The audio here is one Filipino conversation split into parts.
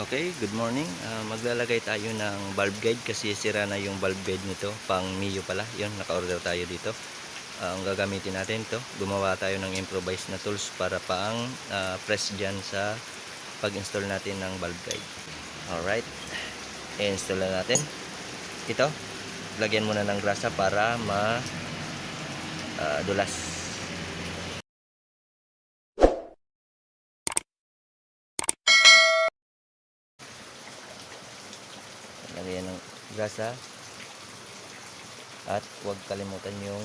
Okay, good morning. Ah, maglalagay tayo ng bulb guide kasi sira na yung bulb guide nito. Pang Mio pala. Yun, naka-order tayo dito. Ah, ang gagamitin natin to, gumawa tayo ng improvised na tools para pang ah, press dyan sa pag-install natin ng bulb guide. Alright, i-install na natin. Ito, lagyan muna ng grasa para ma ah, dulas. Lagyan ng grasa. At huwag kalimutan yung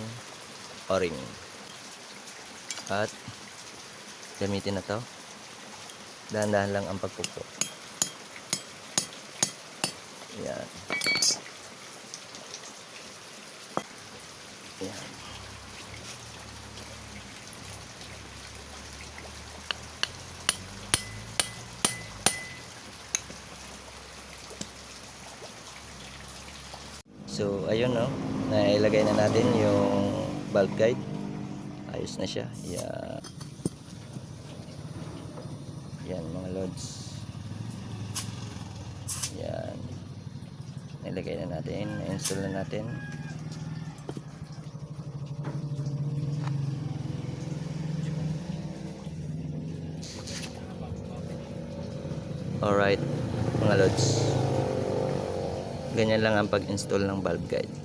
o-ring at gamitin na to. Dahan-dahan lang ang pagpupro yan. Yan So, ayun no. Nailagay na natin yung bulb guide. Ayos na siya. Yan. Yan mga lods. Yan. Nilagay na natin. Na-install na natin. Alright, mga lods ganyan lang ang pag-install ng bulb guide